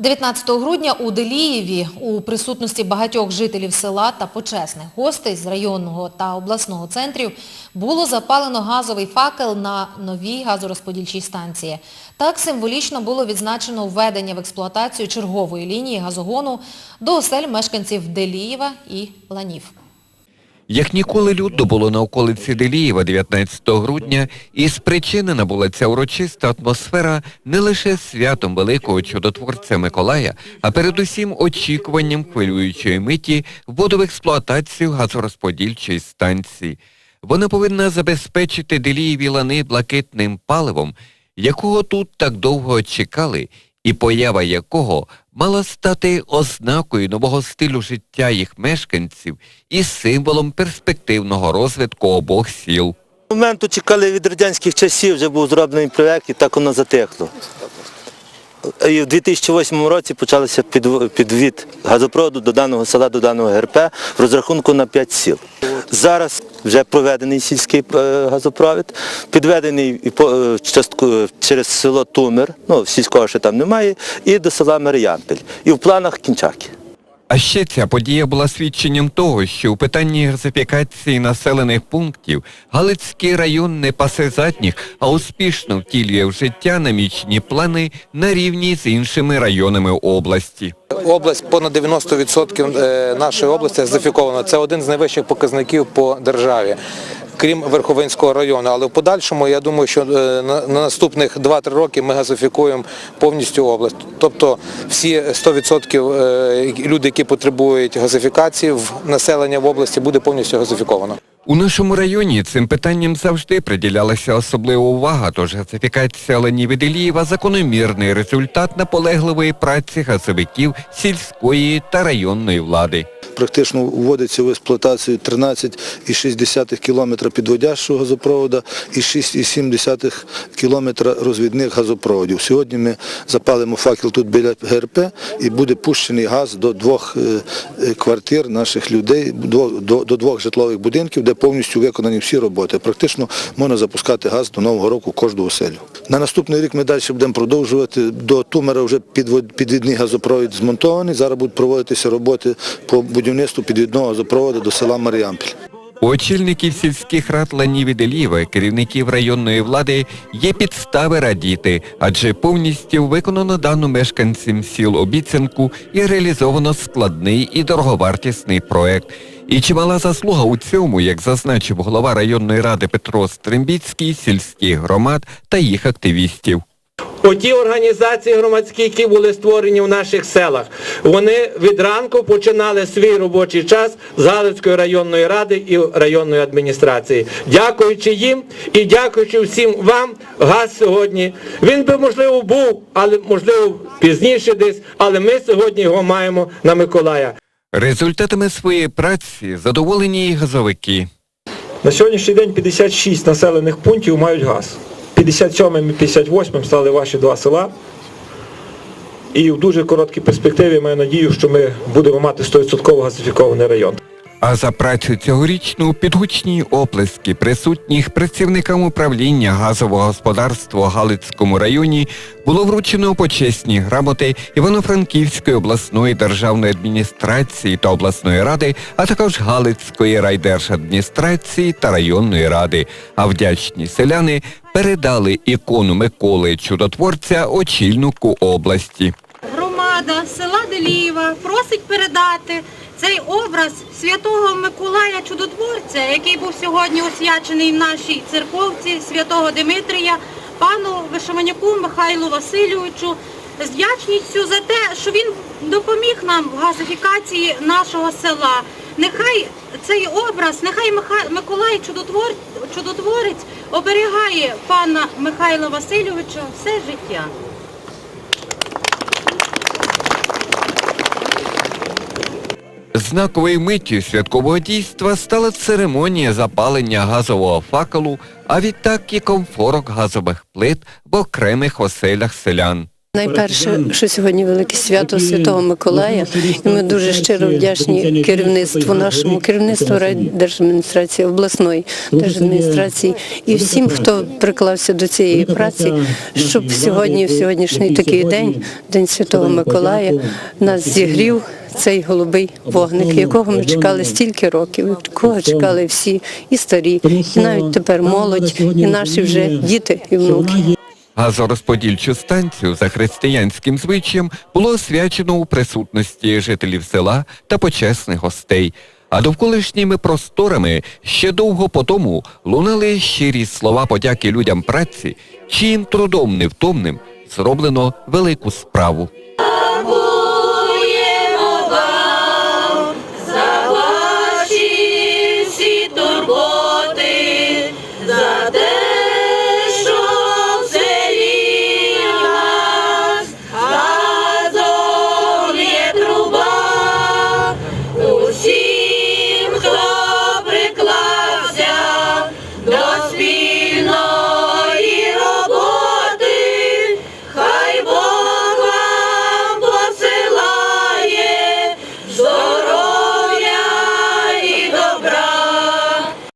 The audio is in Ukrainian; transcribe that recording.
19 грудня у Делієві у присутності багатьох жителів села та почесних гостей з районного та обласного центрів було запалено газовий факел на новій газорозподільчій станції. Так символічно було відзначено введення в експлуатацію чергової лінії газогону до осель мешканців Делієва і Ланів. Як ніколи людно було на околиці Делієва 19 грудня, і спричинена була ця урочиста атмосфера не лише святом великого чудотворця Миколая, а передусім очікуванням хвилюючої миті вводу в експлуатацію газорозподільчої станції. Вона повинна забезпечити Делієві лани блакитним паливом, якого тут так довго чекали, і поява якого мала стати ознакою нового стилю життя їх мешканців і символом перспективного розвитку обох сіл. Моменту чекали від радянських часів, вже був зроблений проєкт і так воно затихло. І в 2008 році почався підвід газопроводу до даного села, до даного ГРП в розрахунку на 5 сіл. Зараз вже проведений сільський е, газопровід, підведений е, частку через село Тумер, ну сільського ще там немає, і до села Маріампіль. І в планах кінчаки. А ще ця подія була свідченням того, що у питанні газифікації населених пунктів Галицький район не пасе задніх, а успішно втілює в життя намічені плани на рівні з іншими районами області. Область понад 90% е, нашої області газифікована. Це один з найвищих показників по державі. Крім Верховинського району, але в подальшому я думаю, що е, на на наступних 2-3 роки ми газифікуємо повністю область. Тобто всі 100% людей, люди, які потребують газифікації в населення в області, буде повністю газифіковано. У нашому районі цим питанням завжди приділялася особлива увага, тож газифікація Ланів і Делієва – закономірний результат наполегливої праці газовиків сільської та районної влади. Практично вводиться в експлуатацію 13,6 кілометра підводящого газопроводу і 6,7 кілометра розвідних газопроводів. Сьогодні ми запалимо факел тут біля ГРП і буде пущений газ до двох е, е, квартир наших людей, до двох житлових будинків, де повністю виконані всі роботи. Практично можна запускати газ до Нового року кожного оселю. На наступний рік ми далі будемо продовжувати. До Тумера вже підвідний газопровід змонтований. Зараз будуть проводитися роботи по будівництву підвідного газопроводу до села Маріампіль. Очільників сільських рад Ланів і Делієва, керівників районної влади, є підстави радіти, адже повністю виконано дану мешканцям сіл обіцянку і реалізовано складний і дороговартісний проект. І чимала заслуга у цьому, як зазначив голова районної ради Петро Стрембіцький, сільських громад та їх активістів. Оті організації громадські, які були створені в наших селах, вони від ранку починали свій робочий час з Галицької районної ради і районної адміністрації. Дякуючи їм і дякуючи всім вам, газ сьогодні. Він би можливо був, але можливо пізніше десь, але ми сьогодні його маємо на Миколая. Результатами своєї праці задоволені і газовики. На сьогоднішній день 56 населених пунктів мають газ. 57 і 58 стали ваші два села. І в дуже короткій перспективі маю надію, що ми будемо мати 100% газифікований район. А за працю цьогорічну підгучні оплески присутніх працівникам управління газового господарства у Галицькому районі було вручено почесні грамоти Івано-Франківської обласної державної адміністрації та обласної ради, а також Галицької райдержадміністрації та районної ради. А вдячні селяни передали ікону Миколи Чудотворця очільнику області. громада села Делієва просить передати цей образ святого Миколая Чудотворця, який був сьогодні освячений в нашій церковці святого Димитрія, пану Вишеманяку Михайлу Васильовичу з вдячністю за те, що він допоміг нам в газифікації нашого села. Нехай цей образ, нехай Миколай Чудотворець оберігає пана Михайла Васильовича все життя. Знаковою миттю святкового дійства стала церемонія запалення газового факелу, а відтак і комфорок газових плит в окремих оселях селян. Найперше, що сьогодні велике свято Святого Миколая, і ми дуже щиро вдячні керівництву нашому керівництву держадміністрації, обласної держадміністрації і всім, хто приклався до цієї праці, щоб сьогодні, в сьогоднішній такий день, день Святого Миколая, нас зігрів цей голубий вогник, якого ми чекали стільки років, якого чекали всі і старі, і навіть тепер молодь, і наші вже діти і внуки. Газорозподільчу станцію за християнським звичаєм було освячено у присутності жителів села та почесних гостей. А довколишніми просторами ще довго по тому лунали щирі слова подяки людям праці, чиїм трудом невтомним зроблено велику справу.